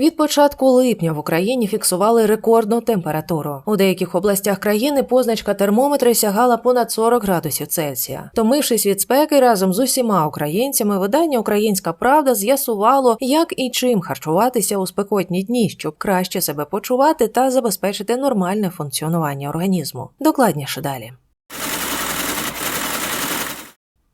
Від початку липня в Україні фіксували рекордну температуру. У деяких областях країни позначка термометра сягала понад 40 градусів Цельсія. Томившись від спеки разом з усіма українцями, видання Українська Правда з'ясувало, як і чим харчуватися у спекотні дні, щоб краще себе почувати та забезпечити нормальне функціонування організму. Докладніше далі.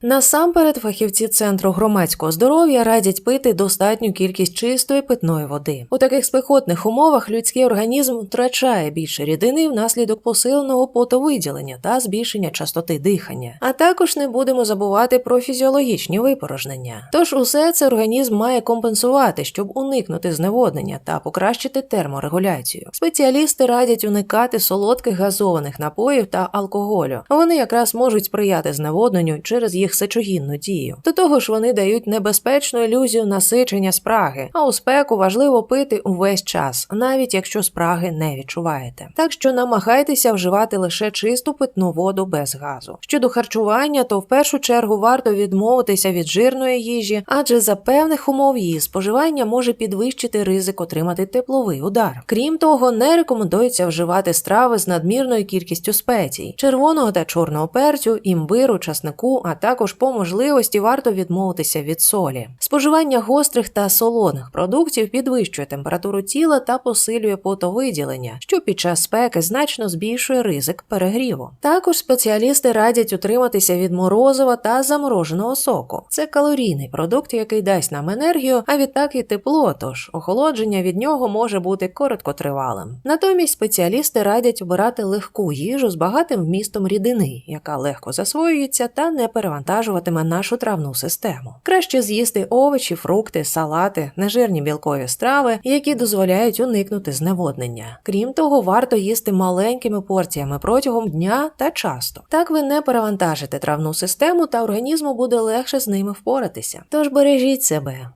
Насамперед, фахівці центру громадського здоров'я радять пити достатню кількість чистої питної води. У таких спекотних умовах людський організм втрачає більше рідини внаслідок посиленого потовиділення та збільшення частоти дихання. А також не будемо забувати про фізіологічні випорожнення. Тож усе це організм має компенсувати, щоб уникнути зневоднення та покращити терморегуляцію. Спеціалісти радять уникати солодких газованих напоїв та алкоголю. Вони якраз можуть сприяти зневодненню через їх сечогінну дію. До того ж, вони дають небезпечну ілюзію насичення спраги, а у спеку важливо пити увесь час, навіть якщо спраги не відчуваєте. Так що намагайтеся вживати лише чисту питну воду без газу. Щодо харчування, то в першу чергу варто відмовитися від жирної їжі, адже за певних умов її споживання може підвищити ризик отримати тепловий удар. Крім того, не рекомендується вживати страви з надмірною кількістю спецій, червоного та чорного перцю, імбиру, часнику, а також по можливості варто відмовитися від солі. Споживання гострих та солоних продуктів підвищує температуру тіла та посилює потовиділення, що під час спеки значно збільшує ризик перегріву. Також спеціалісти радять утриматися від морозива та замороженого соку. Це калорійний продукт, який дасть нам енергію, а відтак і тепло, тож охолодження від нього може бути короткотривалим. Натомість спеціалісти радять обирати легку їжу з багатим вмістом рідини, яка легко засвоюється та не перевантажуватиме нашу травну систему. Краще з'їсти овочі, фрукти, салати, нежирні білкові страви, які дозволяють уникнути зневоднення. Крім того, варто їсти маленькими порціями протягом дня та часто. Так ви не перевантажите травну систему та організму буде легше з ними впоратися. Тож бережіть себе.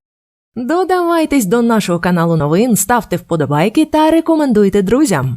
Додавайтесь до нашого каналу новин, ставте вподобайки та рекомендуйте друзям.